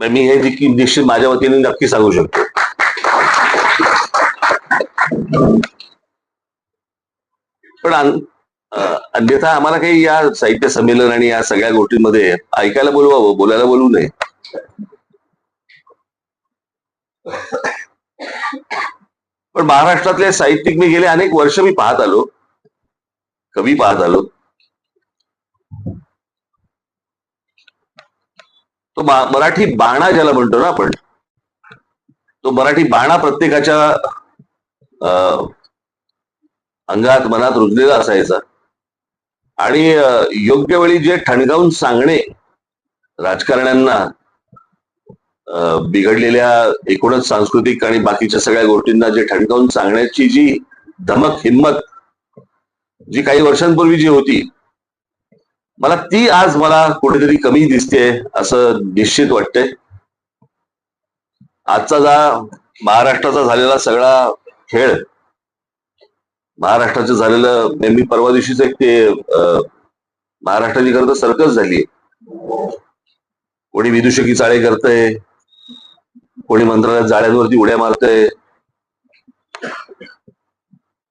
मी हे देखील निश्चित माझ्या वतीने नक्की सांगू शकतो. पण अन्यथा आम्हाला काही या साहित्य संमेलन आणि या सगळ्या गोष्टींमध्ये ऐकायला बोलवावं बोलायला बोलू नये. पण महाराष्ट्रातले साहित्यिक मी गेले अनेक वर्ष मी पाहत आलो कवी पाहत आलो. तो मराठी बाणा ज्याला म्हणतो ना आपण तो मराठी बाणा प्रत्येकाच्या अं, अंगात मनात रुजलेला असायचा. आणि योग्य वेळी जे ठणकावून सांगणे राजकारण्यांना बिघडलेल्या एकूणच सांस्कृतिक आणि बाकीच्या सगळ्या गोष्टींना जे ठणकावून सांगण्याची जी धमक हिंमत जी काही वर्षांपूर्वी जी होती मला ती आज मला कुठेतरी कमी दिसते असं निश्चित वाटतंय. आजचा जा महाराष्ट्राचा झालेला सगळा खेळ महाराष्ट्राचं झालेलं नेहमी मी परवा दिवशीच एक ते महाराष्ट्राची खरं तर सर्कस झाली कोणी विदुषकी चाळे करतय कोणी मंत्रालयात जाळ्यांवरती उड्या मारतय.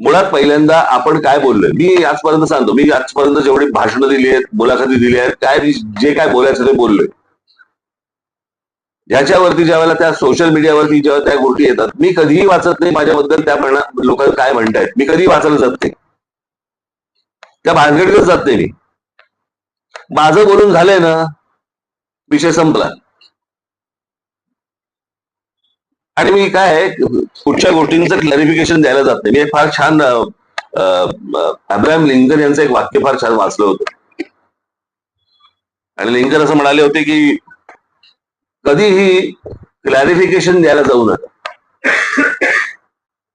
मुळात पहिल्यांदा आपण काय बोललोय? मी आजपर्यंत सांगतो मी आजपर्यंत जेवढी भाषणं दिली आहेत मुलाखती दिली आहेत काय जे काय बोलायचं ते बोललोय. ह्याच्यावरती ज्या वेळेला त्या सोशल मीडियावरती जेव्हा त्या गोष्टी येतात मी कधीही वाचत नाही माझ्याबद्दल त्या लोक काय म्हणतायत. मी कधीही वाचायला जात नाही. त्या भानगडीतच जात नाही मी. माझं बोलून झालंय ना विषय संपला. आणि मी काय आहे, कुठच्या गोष्टींचं क्लॅरिफिकेशन द्यायला जात नाही. मी फार छान अब्राहम लिंकन यांचं एक वाक्य फार छान वाचलं होतं. आणि लिंकन असं म्हणाले होते की कधीही क्लॅरिफिकेशन द्यायला जाऊ नका.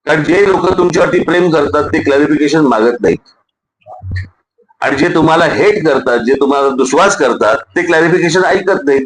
कारण जे लोक तुमच्यावरती प्रेम करतात ते क्लॅरिफिकेशन मागत नाहीत. आणि जे तुम्हाला हेट करतात जे तुम्हाला दुश्वास करतात ते क्लॅरिफिकेशन ऐकत नाहीत.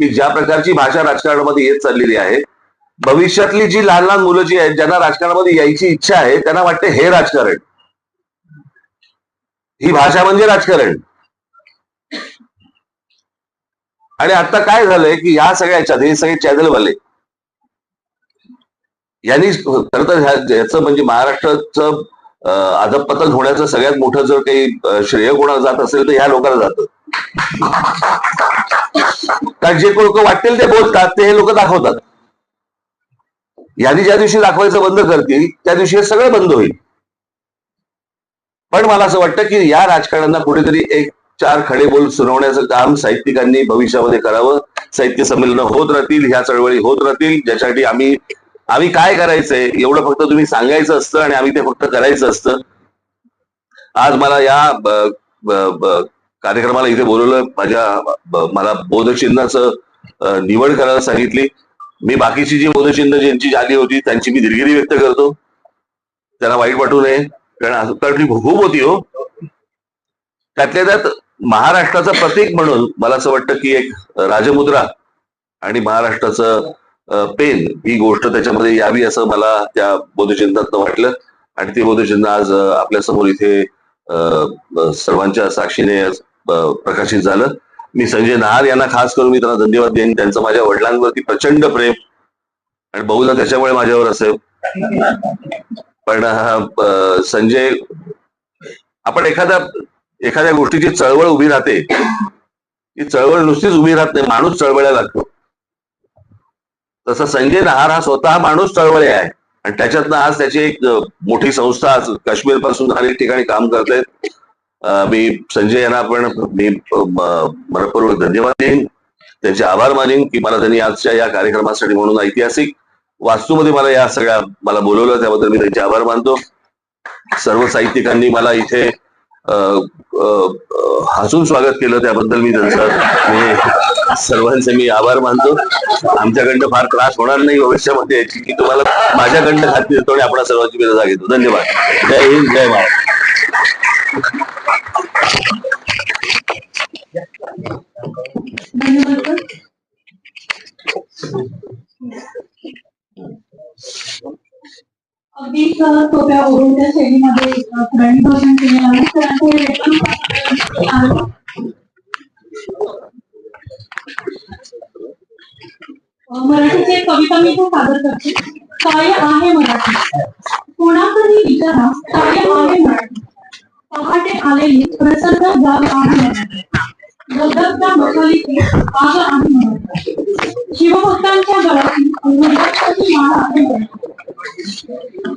की ज्या प्रकारची भाषा राजकारणामध्ये येत चाललेली आहे भविष्यातली जी लहान लहान मुलं जी आहेत ज्यांना राजकारणामध्ये यायची इच्छा आहे त्यांना वाटते हे राजकारण. ही भाषा म्हणजे राजकारण. आणि आता काय झालंय की या सगळ्या याच्यात हे सगळे चॅनलवाले यांनी खर तर ह्या- याचं म्हणजे महाराष्ट्राचं अं, अधपतन होण्याचं सगळ्यात मोठं जर काही श्रेय कोणाला जात असेल तर ह्या लोकांना जातं. कारण जे लोक वाटतील ते बोलतात ते हे लोक दाखवतात. यादी ज्या दिवशी दाखवायचं बंद करतील त्या दिवशी हे सगळं बंद होईल. पण मला असं वाटतं की या राजकारण्यांना कुठेतरी एक चार खडे बोल सुनावण्याचं काम साहित्यिकांनी भविष्यामध्ये करावं. साहित्य संमेलन होत राहतील ह्या चळवळी होत राहतील. ज्याच्यासाठी आम्ही आम्ही काय करायचंय एवढं फक्त तुम्ही सांगायचं असतं आणि आम्ही ते फक्त करायचं असतं. आज मला या ब- ब- ब- कार्यक्रमाला इथे बोलवलं. माझ्या मला बोधचिन्हाचं निवड करायला सांगितली. मी बाकीची जी बोधचिन्ह ज्यांची झाली होती त्यांची मी दिलगिरी व्यक्त करतो. त्यांना वाईट वाटू नये. कारण कारण ती खूप होती हो. त्यातल्या त्यात महाराष्ट्राचं प्रतीक म्हणून मला असं वाटतं की एक राजमुद्रा आणि महाराष्ट्राचं पेन ही गोष्ट त्याच्यामध्ये यावी असं मला त्या बोधचिन्हात वाटलं. आणि ते बोधचिन्ह आज आपल्यासमोर इथे सर्वांच्या साक्षीने प्रकाशित झालं. मी संजय नहार यांना खास करून मी त्यांना धन्यवाद देईन. त्यांचं माझ्या वडिलांवरती प्रचंड प्रेम आणि बहुधा त्याच्यामुळे माझ्यावर असेल? पण संजय आपण एखाद्या एखाद्या गोष्टीची चळवळ उभी राहते. ती चळवळ नुसतीच उभी राहत नाही माणूस चळवळ्या लागतो. तसं संजय नहार हा स्वतः माणूस चळवळे आहे. आणि त्याच्यातनं आज त्याची एक मोठी संस्था आज काश्मीरपासून अनेक ठिकाणी काम करते. मी संजय यांना पण मी मनपूर्वक धन्यवाद देईन. त्यांचे आभार मानेन की मला त्यांनी आजच्या या कार्यक्रमासाठी म्हणून ऐतिहासिक वास्तूमध्ये मला या सगळ्या मला बोलवलं त्याबद्दल मी त्यांचे आभार मानतो. सर्व साहित्यिकांनी मला इथे हसून स्वागत केलं त्याबद्दल मी त्यांचं सर्वांचे मी आभार मानतो. आमच्याकडनं फार त्रास होणार नाही भविष्यामध्ये याची की तुम्हाला माझ्याकडनं खात्री देतो आणि आपण सर्वांची मी रजा घेतो धन्यवाद. जय हिंद जय महाराष्ट्र अगदी सोप्या ओरडत्या शैलीमध्ये अ, पुराणी भाषण केलेलं आहे तर मराठीचे कविता मी खूप सादर करते. काय आहे मराठी. कोणाचाही विचारा काय आहे मराठी. पहाटे आलेली प्रसन्न जाग आहे मराठी. गदगदा मशालीची आग आहे मराठी शिवभक्तांच्या गळातील अंगुलीची माळ आहे मराठी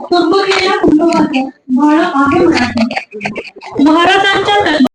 कुंभकेल्या कुंभवाचं बाळ आहे मराठी महाराजांच्या